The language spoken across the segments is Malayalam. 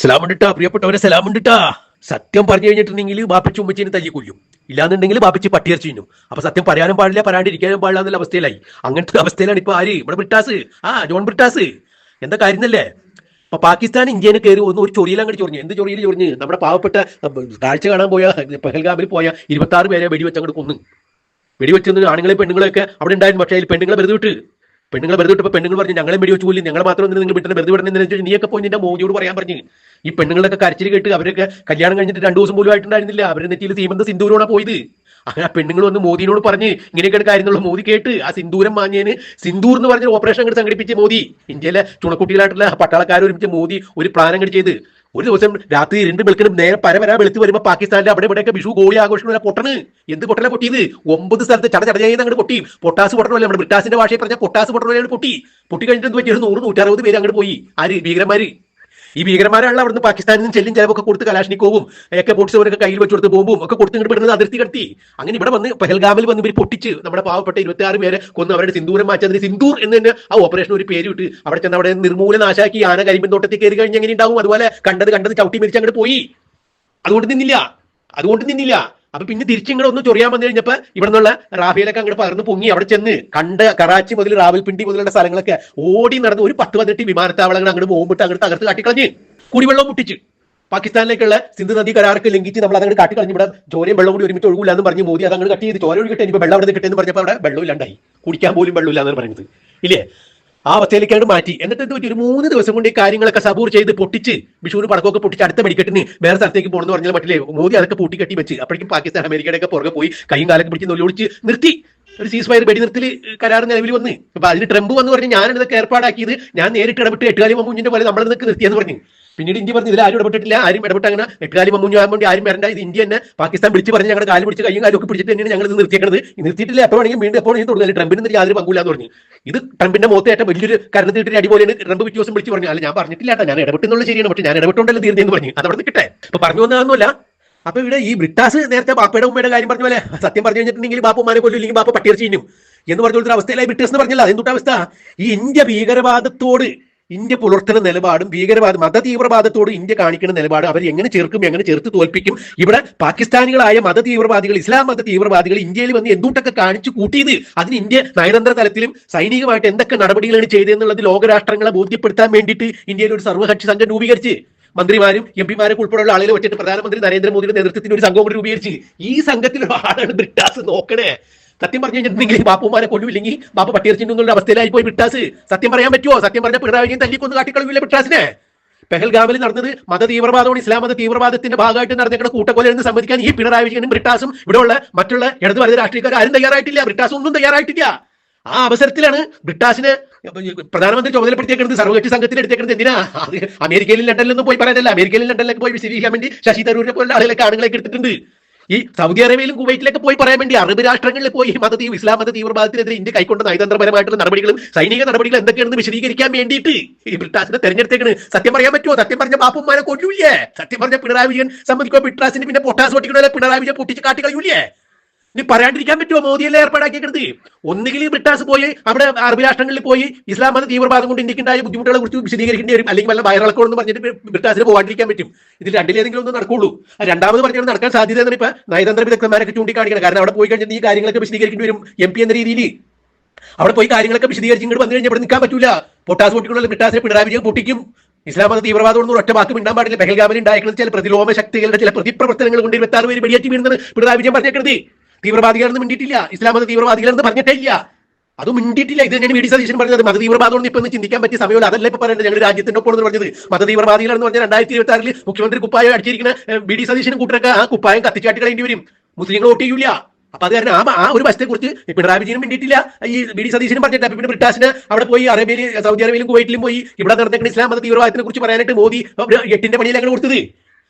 സലാമുണ്ടിട്ടാ പ്രിയപ്പെട്ടവരെ സലാമുണ്ടിട്ടാ. സത്യം പറഞ്ഞു കഴിഞ്ഞിട്ടുണ്ടെങ്കിൽ ബാപ്പിച്ച് ഉമ്മച്ചിനെ തല്ലിക്കൊല്ലും ഇല്ലാന്നുണ്ടെങ്കിൽ ബാപ്പിച്ച് പട്ടിയർച്ച തിന്നും. അപ്പൊ സത്യം പറയാനും പാടില്ല പറയാണ്ടിരിക്കാനും പാടില്ല എന്നുള്ള അവസ്ഥയിലായി. അങ്ങനത്തെ അവസ്ഥയിലാണ് ഇപ്പൊ ആര്? ഇവിടെ ബ്രിട്ടാസ്. ആ ജോൺ ബ്രിട്ടാസ്. എന്താ കാര്യമല്ലേ അപ്പൊ പാകിസ്ഥാൻ ഇന്ത്യനെ കയറി ഒന്ന് ഒരു ചൊറിയിൽ അങ്ങോട്ട് ചൊറിഞ്ഞു. എന്ത് ചൊറിയിൽ ചൊറിഞ്ഞ്? നമ്മുടെ പാവപ്പെട്ട കാഴ്ച കാണാൻ പോയ പെഹൽഗാമിൽ പോയ ഇരുപത്തി ആറ് പേരെ വെടിവെച്ച് അങ്ങോട്ട് കൊന്നു. വെടിവെച്ചിരുന്ന ആണുങ്ങളെ പെണ്ണുങ്ങളെയൊക്കെ അവിടെ ഉണ്ടായിരുന്നു. പക്ഷേ പെണ്ണുങ്ങളെ വെറുതെ വിട്ട് പെണ്ണുങ്ങളെ വെറുതെ ഇട്ടപ്പോൾ പെണ്ണുങ്ങൾ പറഞ്ഞു ഞങ്ങളെ വെടിവെച്ച് പോലും ഞങ്ങളെ മാത്രം നിങ്ങൾ വിട്ടിട്ട് വെറുതെ വിടണമെന്ന് വെച്ചാൽ നീയൊക്കെ പോയി നിന്റെ മോദിയോട് പറയാൻ പറഞ്ഞു. ഈ പെണ്ണുങ്ങളൊക്കെ കരച്ചിൽ കേട്ട് അവരൊക്കെ കല്യാണം കഴിഞ്ഞിട്ട് രണ്ടു ദിവസം പോലും ആയിട്ടുണ്ടായിരുന്നില്ല. അവരുടെ നെറ്റിയിൽ സീമന്ത സിന്ദൂരോണ പോയത്. അങ്ങനെ ആ പെണ്ണുങ്ങൾ വന്ന് മോദിനോട് പറഞ്ഞ് ഇങ്ങനെയൊക്കെയാണ് കാര്യങ്ങളുള്ള മോദി കേട്ട് ആ സിന്ദൂരം മാഞ്ഞേന് സിന്ദൂർ എന്ന് പറഞ്ഞ ഓപ്പറേഷൻ അങ്ങോട്ട് സംഘടിപ്പിച്ച് മോദി. ഇന്ത്യയിലെ ചുണക്കുട്ടികളായിട്ടുള്ള പട്ടാളക്കാർ ഒരുമിച്ച് മോദി ഒരു പ്ലാൻ അങ്ങോട്ട് ചെയ്ത്. ഒരു ദിവസം രാത്രി രണ്ട് വെളുക്കിനും നേരെ പരവരാ വെളുത്ത് വരുമ്പോൾ പാകിസ്ഥാനിൽ അവിടെ ഇവിടെയൊക്കെ വിഷു ഗോളി ആഘോഷിക്കുന്ന പൊട്ടണ്. എന്ത് പൊട്ടല പൊട്ടിയത്? ഒമ്പത് സ്ഥലത്ത് ചട ചടഞ്ഞ അങ്ങോട്ട് പൊട്ടി. പൊട്ടാസ് പൊട്ടണമല്ല നമ്മുടെ ബ്രിട്ടാസിന്റെ ഭാഷയിൽ പറഞ്ഞാൽ പൊട്ടാസ് പൊട്ടണമല്ല പൊട്ടി. പൊട്ടി കഴിഞ്ഞിട്ട് എന്ത് പറ്റിയത് നൂറ് നൂറ്ററുപത് പേര് അങ്ങോട്ട് പോയി. ആര്? ഭീകരന്മാര്. ഈ ഭീകരന്മാരാണല്ലോ അവിടുന്ന് പാകിസ്ഥാനിൽ നിന്ന് ചെല്ലും ചിലവൊക്കെ കൊടുത്ത് കലാഷ്നിക്കോവും ഒക്കെ പൊട്ടിച്ചവരൊക്കെ കയ്യിൽ വെച്ച് കൊടുത്ത് ബോംബും ഒക്കെ കൊടുത്ത് ഇങ്ങോട്ട് വിടുന്നത് അതിർത്തി കടത്തി. അങ്ങനെ ഇവിടെ വന്ന് പെഹൽഗാമിൽ വന്ന് ഇവർ പൊട്ടിച്ച് നമ്മുടെ പാവപ്പെട്ട ഇരുപത്തി ആറ് പേരെ കൊന്ന് അവരുടെ സിന്ദൂരം മാറ്റി സിന്ദൂർ എന്ന് തന്നെ ആ ഓപ്പറേഷൻ ഒരു പേര് ഇട്ട് അവിടെ ചെന്ന് അവിടെ നിർമൂലനാശാക്കി ആന കരിമ്പൻ തോട്ടത്തിൽ കയറി കഴിഞ്ഞ് എങ്ങനെ ഉണ്ടാവും? അതുപോലെ കണ്ടത് കണ്ടത് ചവിട്ടി മരിച്ച് അങ്ങോട്ട് പോയി. അതുകൊണ്ട് നിന്നില്ല. അതുകൊണ്ട് നിന്നില്ല. അപ്പൊ പിന്നെ തിരിച്ചിങ്ങോട്ട് ഒന്ന് ചൊറിയാൻ വന്നു കഴിഞ്ഞപ്പോ ഇവിടെ നിന്നുള്ള റാഫേലൊക്കെ അങ്ങോട്ട് പകർന്ന് പൊങ്ങി അവിടെ ചെന്ന് കണ്ട് കറാച്ചി മുതൽ റാവൽപിണ്ടി മുതലുള്ള സ്ഥലങ്ങളൊക്കെ ഓടി നടന്ന് ഒരു പത്ത് പതിനെട്ട് വിമാനത്താവളങ്ങൾ അങ്ങോട്ട് പോകുമ്പോൾ അങ്ങോട്ട് തകർത്ത് കാട്ടിക്കളഞ്ഞ്. കുടിവെള്ളം മുട്ടിച്ച്. പാകിസ്ഥാനിലേക്കുള്ള സിന്ധു നദി കരാർക്ക് ലംഘിച്ച് നമ്മൾ അതങ്ങോട്ട് കാട്ടിക്കളഞ്ഞ്. ഇവിടെ ജോലിയും വെള്ളം കൂടി ഒരുമിച്ച് ഒഴുകില്ല എന്ന് പറഞ്ഞ് മോദി അതങ്ങോട്ട് കട്ട് ചെയ്ത് ചോര ഒഴുകിട്ടെ ഇനി വെള്ളം അവിടെ കിട്ടുമെന്ന് പറഞ്ഞപ്പോൾ അവിടെ വെള്ളം വെള്ളമില്ലാണ്ടായി. കുടിക്കാൻ പോലും വെള്ളമില്ല എന്നാണ് പറയുന്നത്. ഇല്ലേ? ആ അവസ്ഥയിലേക്കാണ് മാറ്റി. എന്നിട്ട് എന്ത് പറ്റി? ഒരു മൂന്ന് ദിവസം കൊണ്ട് ഈ കാര്യങ്ങളൊക്കെ സബൂർ ചെയ്ത് പൊട്ടിച്ച് വിഷുവിന് പടക്കമൊക്കെ പൊട്ടിച്ച് അടുത്ത വെടിക്കെട്ടിന് വേറെ സ്ഥലത്തേക്ക് പോകണമെന്ന് പറഞ്ഞാൽ മറ്റില്ലേ മോദി അതൊക്കെ പൂട്ടി കെട്ടി വെച്ച്. അപ്പോഴേക്കും പാകിസ്ഥാൻ അമേരിക്കയുടെ ഒക്കെ പുറകെ പോയി കൈയും കാലൊക്കെ പിടിച്ച് നൊല്ലി ഒളിച്ച് നിർത്തി. ഒരു സീസ് ഫയർ വെടി നിർത്തിൽ കരാർ നിലവിൽ വന്ന്. അപ്പൊ അതിന് ട്രംപ് വന്ന് പറഞ്ഞ് ഞാൻ ഇതൊക്കെ ഏർപ്പാടാക്കിയത് ഞാൻ നേരിട്ട് ഇടപെട്ട് എട്ടുകാലി മമ്മൂഞ്ഞിന്റെ പോലെ നിൽക്ക് നിർത്തിയെന്ന് പറഞ്ഞു. പിന്നീട് ഇന്ത്യ പറഞ്ഞു ഇതിൽ ആരും ഇടപെട്ടിട്ടില്ല ആരും ഇടപെട്ട് അങ്ങനെ എട്ടുകാലി മമ്മൂഞ്ഞു ആകാൻ വേണ്ടി ആരും വരണ്ട. ഇത് ഇന്ത്യ തന്നെ പാകിസ്ഥാൻ പിടിച്ച് പറഞ്ഞ് ഞങ്ങളുടെ കാലം പിടിച്ച് കൈയും കാലൊക്കെ പിടിച്ചിട്ട് തന്നെയാണ് ഞങ്ങൾ ഇത് നിർത്തിയേക്കുന്നത് നിർത്തിയിട്ടില്ല. എപ്പോൾ വേണമെങ്കിൽ വീണ്ടും എപ്പോൾ ഇത് തുടങ്ങി ട്രംപിന് യാതൊരു പങ്കുമില്ല എന്ന് പറഞ്ഞു. ഇത് ട്രംപിന്റെ മുഖത്ത് വലിയൊരു കരണത്തിട്ട് അടി പോലെയാണ് ട്രംപ് പിറ്റേ വിളിച്ച് പറഞ്ഞു. അല്ല ഞാൻ പറഞ്ഞിട്ടില്ലാട്ടോ ഞാൻ ഇടപെട്ടെന്നുള്ള ശരിയാണ്. പക്ഷേ ഞാൻ ഇടപെട്ടുണ്ടല്ലോ തീർന്നെന്ന് പറഞ്ഞു. അത് അവിടെ കിട്ടേ അപ്പൊ പറഞ്ഞു വന്നതൊന്നുമല്ല. അപ്പൊ ഇവിടെ ഈ ബ്രിട്ടാസ് നേരത്തെ ബാപ്പയുടെ ഉമ്മയുടെ കാര്യം പറഞ്ഞ പോലെ സത്യം പറഞ്ഞു കഴിഞ്ഞിട്ടുണ്ടെങ്കിൽ ബാപ്പുമാനെ കൊല്ലും ബാപ്പ പട്ടിയർ ചെയ്യും എന്ന് പറഞ്ഞ അവസ്ഥയിലായി ബ്രിട്ടീഷ് എന്ന് പറഞ്ഞില്ല. അതെന്തുട്ട അവസ്ഥ? ഈ ഇന്ത്യ ഭീകരവാദത്തോട് ഇന്ത്യ പുലർത്തുന്ന നിലപാടും ഭീകരവാദ മത തീവ്രവാദത്തോട് ഇന്ത്യ കാണിക്കുന്ന നിലപാട് അവർ എങ്ങനെ ചെറുക്കും എങ്ങനെ ചെറുത്ത് തോൽപ്പിക്കും? ഇവിടെ പാകിസ്ഥാനികളായ മത തീവ്രവാദികൾ ഇസ്ലാം മത തീവ്രവാദികൾ ഇന്ത്യയിൽ വന്ന് എന്തുകൊണ്ടൊക്കെ കാണിച്ചു കൂട്ടിയത്? അതിന് ഇന്ത്യ നയതന്ത്ര തലത്തിലും സൈനികമായിട്ട് എന്തൊക്കെ നടപടികളാണ് ചെയ്തതെന്നുള്ളത് ലോകരാഷ്ട്രങ്ങളെ ബോധ്യപ്പെടുത്താൻ വേണ്ടിയിട്ട് ഇന്ത്യയിൽ ഒരു സർവകക്ഷി സംഘം രൂപീകരിച്ച് മന്ത്രിമാരും എം പിമാരും ഉൾപ്പെടെയുള്ള ആളുകളെ വെച്ചിട്ട് പ്രധാനമന്ത്രി നരേന്ദ്രമോദിയുടെ നേതൃത്വത്തിന് ഒരു സംഘം കൂടി രൂപീകരിച്ച് ഈ സംഘത്തിലുള്ള ആളാണ് ബ്രിട്ടാസ്. നോക്കണേ. സത്യം പറഞ്ഞു കഴിഞ്ഞിട്ടുണ്ടെങ്കിൽ ബാപ്പുമാരെ കൊല്ലുമില്ലെങ്കിൽ ബാപ്പ പട്ടിയറിച്ചിട്ടുള്ള അവസ്ഥയിലായി പോയി വിട്ടാസ് സത്യം പറയാൻ പറ്റുമോ സത്യം പറഞ്ഞ പിണറായി തല്ലിക്കൊന്ന് കാട്ടിക്കളവില്ല വിട്ടാസിനെ പെഹൽഗാമിൽ നടന്നത് മത തീവ്രവാദവും ഇസ്ലാം മത തീവ്രവാദത്തിന്റെ ഭാഗമായിട്ട് നടന്നേക്കുന്ന കൂട്ടക്കൊല എന്ന് സമ്മതിക്കാൻ ഈ പിണറായി വിജയനും ബ്രിട്ടാസും ഇവിടെയുള്ള മറ്റുള്ള ഇടത് വലത് രാഷ്ട്രീയക്കാർ ആരും തയ്യാറായിട്ടില്ല. ബ്രിട്ടാസും ഒന്നും തയ്യാറായിട്ടില്ല. ആ അവസരത്തിലാണ് ബ്രിട്ടാസിനെ പ്രധാനമന്ത്രി ചുമതലപ്പെടുത്തിയേക്കുന്നത് സർവകക്ഷി സംഘത്തിൽ എടുത്തേക്കുന്നത് എന്തിനാ? അമേരിക്കയിലും ലണ്ടനിലൊന്നും പോയി പറയാനല്ല. അമേരിക്കയിലും ലണ്ടനിലേക്ക് പോയി വിശദീകരിക്കാൻ വേണ്ടി ശശി തരൂരിനെ പോലുള്ള ആളുകളൊക്കെ ആണുങ്ങളെ എടുത്തിട്ടുണ്ട്. ഈ സൗദി അറേബ്യയിലും കുവൈറ്റിലൊക്കെ പോയി പറയാൻ വേണ്ടി അറബ് രാഷ്ട്രങ്ങളിൽ പോയി മത തീ- ഇസ്ലാം മത തീവ്രവാദത്തിനെതിരെ ഇന്ത്യ കൈക്കൊണ്ട നയതന്ത്രപരമായിട്ടുള്ള നടപടികളും സൈനിക നടപടികളും എന്തൊക്കെയാണെന്ന് വിശദീകരിക്കാൻ വേണ്ടിയിട്ട് ഈ ബ്രിട്ടാസിനെ തെരഞ്ഞെടുത്തേക്കണ്. സത്യം പറയാൻ പറ്റുമോ സത്യം പറഞ്ഞ ബാപ്പുമാരെ കൊല്ലൂല്ലേ? സത്യം പറഞ്ഞ പിണറായി വിജയൻ സംബന്ധിക്കോ ബ്രിട്ടാസിന് പിന്നെ പൊട്ടാസ് പൊട്ടിക്കണല്ലേ പിണറായി വിജയൻ പൊട്ടിച്ച് കാട്ടി കളയൂലേ ഇനി പറയാണ്ടിരിക്കാൻ പറ്റുമോ? മോദിയല്ലേ ഏർപ്പാടാക്കിയത് ഒന്നുകിൽ ബ്രിട്ടാസ് പോയി അവിടെ അറബ് രാഷ്ട്രങ്ങളിൽ പോയി ഇസ്ലാം മത തീവ്രവാദം കൊണ്ട് ഇന്ത്യക്കുണ്ടായ ബുദ്ധിമുട്ടുകളെ കുറിച്ച് വിശദീകരിക്കേണ്ടി വരും. അല്ലെങ്കിൽ വല്ല വയറിളക്കണമെന്ന് പറഞ്ഞിട്ട് ബ്രിട്ടാസിന് പോകാണ്ടിരിക്കാൻ പറ്റും. ഇതിൽ രണ്ടിലേതെങ്കിലും ഒന്ന് നടക്കുള്ളൂ. രണ്ടാമത് പറഞ്ഞാൽ നടക്കാൻ സാധ്യത എന്നാണ് ഇപ്പൊ നയതന്ത്ര വിദഗ്ധന്മാരൊക്കെ ചൂണ്ടിക്കാണിക്കണം. കാരണം അവിടെ പോയി കഴിഞ്ഞാൽ ഈ കാര്യങ്ങളൊക്കെ വിശദീകരിക്കേണ്ടി വരും എം എന്ന രീതിയിൽ. അവിടെ പോയി കാര്യങ്ങളൊക്കെ വിശദീകരിച്ച് ഇങ്ങോട്ട് വന്നു കഴിഞ്ഞാൽ ഇവിടെ നിൽക്കാൻ പറ്റില്ല പൊട്ടാസ് പൊട്ടിക്കുള്ള ബ്രിട്ടാസിനെ പിണറായി വിജയൻ പൊട്ടിക്കും. ഇസ്ലാം മത തീവ്രവാദം ഒന്നും ഒറ്റ വാക്ക് മിണ്ടാൻ പാടില്ല. ബഹൽഗാമിൽ ഉണ്ടായിരിക്കുന്ന ചില പ്രതിലോമ ശക്തികളുടെ ചില പ്രതിപ്രവർത്തനങ്ങൾ കൊണ്ട് ഇരുപത്തി പേര് വെടിയേറ്റി വീഴുന്നത് പിണറായി വിജയൻ പറഞ്ഞേക്കരുത് തീവ്രവാദികളെന്ന് മിണ്ടിയിട്ടില്ല. ഇസ്ലാം മത തീവ്രവാദികളെന്ന് പറഞ്ഞിട്ടേ ഇല്ല അത് മിണ്ടിയിട്ടില്ല. ഇത് തന്നെയാണ് ഡി സതീശൻ പറഞ്ഞത് മത തീവ്രവാദം ഇപ്പൊ ചിന്തിക്കാൻ പറ്റിയ സമയമില്ല. അതല്ല ഇപ്പൊ പറയുന്നത് ഞങ്ങൾ രാജ്യത്തിന്റെ ഒപ്പം എന്ന് പറഞ്ഞത്. മത തീവ്രവാദികളെന്ന് പറഞ്ഞാൽ രണ്ടായിരത്തി ഇരുപത്തി ആറിൽ മുഖ്യമന്ത്രി കുപ്പായം അടിച്ചിരിക്കുന്ന വി ഡി സതീശനും കൂട്ടരൊക്കെ ആ കുപ്പായം കത്തിച്ചാട്ടി കളയേണ്ടി വരും. മുസ്ലിങ്ങൾ വോട്ട് ചെയ്യൂല. അപ്പൊ അത് കാരണം ആ ഒരു വശത്തെ കുറിച്ച് പിണറായി വിജയനും വേണ്ടിയിട്ടില്ല ഈ ബി ഡി സതീശനും പറഞ്ഞിട്ട് പിന്നെ ബ്രിട്ടാസിന് അവിടെ പോയി അറേബ്യയിൽ സൗദി അറേബ്യയിലും കുവൈറ്റിലും പോയി. ഇവിടെ നടന്നിട്ട് ഇസ്ലാം മത തീവ്രവാദത്തിനെ കുറിച്ച് പറയാനായിട്ട് മോദി എട്ടിന്റെ പണിയിൽ കൊടുത്തത്?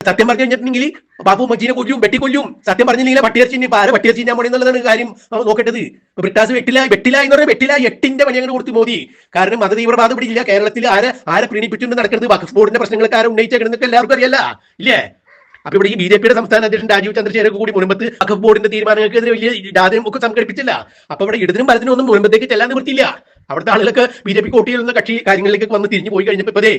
സത്യം പറഞ്ഞു കഴിഞ്ഞിട്ടുണ്ടെങ്കിൽ ബാബു മജീനെ കൊല്ലും വെട്ടിക്കൊല്ലും സത്യം പറഞ്ഞില്ലെങ്കിൽ പട്ടിയർച്ചി ഇപ്പൊ ആരെ പട്ടിയർച്ചി ഞാൻ എന്നുള്ളതാണ് കാര്യം നോക്കേണ്ടത്. ബ്രിട്ടാസ് വെട്ടില വെട്ടില എന്ന് പറഞ്ഞാൽ വെട്ടില എട്ടിന്റെ പണി അങ്ങനെ കൊടുത്തു മോദി. കാരണം മത തീവ്രവാദം ഇവിടെ ഇല്ല കേരളത്തിൽ ആരെ ആരെ പ്രീണിപ്പിച്ചുകൊണ്ട് നടക്കുന്നത് വഖഫ് ബോർഡിന്റെ പ്രശ്നങ്ങളൊക്കെ ആരും ഉന്നയിച്ചേക്കുന്നതൊക്കെ എല്ലാവർക്കും അറിയല്ല ഇല്ലേ? അപ്പൊ ഇവിടെ ഈ ബി ജെ പിയുടെ സംസ്ഥാന അധ്യക്ഷൻ രാജീവ് ചന്ദ്രശേഖര കൂടി മുൻപത്ത് വഖഫ് ബോർഡിന്റെ തീരുമാനങ്ങൾക്കെതിരെ വലിയ ഇടാതെയും ഒക്കെ സംഘടിപ്പിച്ചില്ല. അപ്പൊ ഇവിടെ ഇടതിനും വലതിനും ഒന്നും മുൻപത്തേക്ക് ചെല്ലാൻ നിവൃത്തിയില്ല. അവിടുത്തെ ആളുകളൊക്കെ ബി ജെ പി കോട്ടിയിൽ നിന്ന് കക്ഷി കാര്യങ്ങളിലേക്ക് വന്ന് തിരിഞ്ഞു പോയി കഴിഞ്ഞപ്പോ ഇപ്പതേ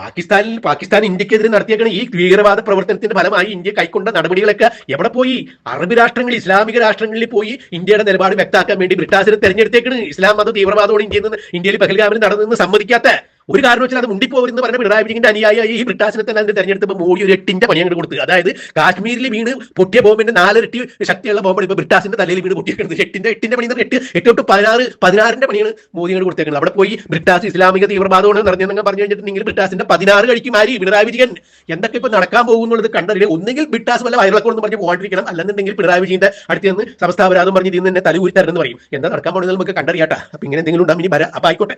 പാകിസ്ഥാനിൽ പാകിസ്ഥാൻ ഇന്ത്യക്കെതിരെ നടത്തിയേക്കണ ഈ ഭീകരവാദ പ്രവർത്തനത്തിന്റെ ഫലമായി ഇന്ത്യ കൈക്കൊണ്ട നടപടികളൊക്കെ എവിടെ പോയി? അറബ് രാഷ്ട്രങ്ങളിൽ ഇസ്ലാമിക രാഷ്ട്രങ്ങളിൽ പോയി ഇന്ത്യയുടെ നിലപാട് വ്യക്തമാക്കാൻ വേണ്ടി ബ്രിട്ടാസിനെ തെരഞ്ഞെടുത്തേക്കണ്. ഇസ്ലാം മത തീവ്രവാദമാണ് ഇന്ത്യയിൽ നിന്ന് ഇന്ത്യയിൽ പഹൽഗാമിൽ നടന്നെന്ന് സമ്മതിക്കാത്ത ഒരു കാരണവശാലും അത് മുണ്ടിപ്പോവരുന്ന് പറഞ്ഞ പിണറായി വിജയന്റെ അനുയായി ഈ ബ്രിട്ടാസിനെ തന്നെ അതിന്റെ തെരഞ്ഞെടുത്തപ്പോൾ മോഡി ഒരു എട്ടിന്റെ അങ്ങോട്ട് കൊടുത്തു. അതായത് കാശ്മീരിൽ വീണ് പൊട്ടിയ ബോംബിന്റെ നാലിരട്ടി ശക്തിയുള്ള ബോംബ് ഇപ്പൊ ബ്രിട്ടാസിന്റെ തലയിൽ വീണ് പൊട്ടിയേക്കുന്നത് എട്ടിന്റെ എട്ടിന്റെ പണി എന്ന് എട്ട് എട്ട് തൊട്ട് പതിനാറ് പതിനാറിന്റെ പണിയാണ് മോദി അങ്ങോട്ട് കൊടുത്തേക്കുന്നത്. അവിടെ പോയി ബ്രിട്ടാസ് ഇസ്ലാമിക തീവ്രവാദമാണ് നിറഞ്ഞതെന്ന് പറഞ്ഞു കഴിഞ്ഞിട്ട് നിങ്ങൾ ബ്രിട്ടാസിന്റെ പതിനാറ് കഴിക്കും ആര്? പിണറായി വിജയൻ. എന്തൊക്കെ ഇപ്പൊ നടക്കാൻ പോകുന്നുള്ളത് കണ്ടറിയില്ല ഒന്നെങ്കിൽ ബ്രിട്ടാസ് വല്ല വയറിളക്കോന്ന് പറഞ്ഞ് പോകാണ്ടിരിക്കണം. അല്ലെന്നുണ്ടെങ്കിൽ പിണറായി വിജയന്റെ അടുത്ത് നിന്ന് സംസ്ഥാപരാധം പറഞ്ഞ് ഇതിൽ നിന്ന് തന്നെ തലകൂരി തരുന്നെന്ന് പറയും. എന്താ നടക്കാൻ പോകുന്നത് നമുക്ക് കണ്ടറിയാട്ടാ. അപ്പൊ ഇങ്ങനെ എന്തെങ്കിലും ഉണ്ടാകും ഇനി വരാം. അപ്പൊ ആയിക്കോട്ടെ.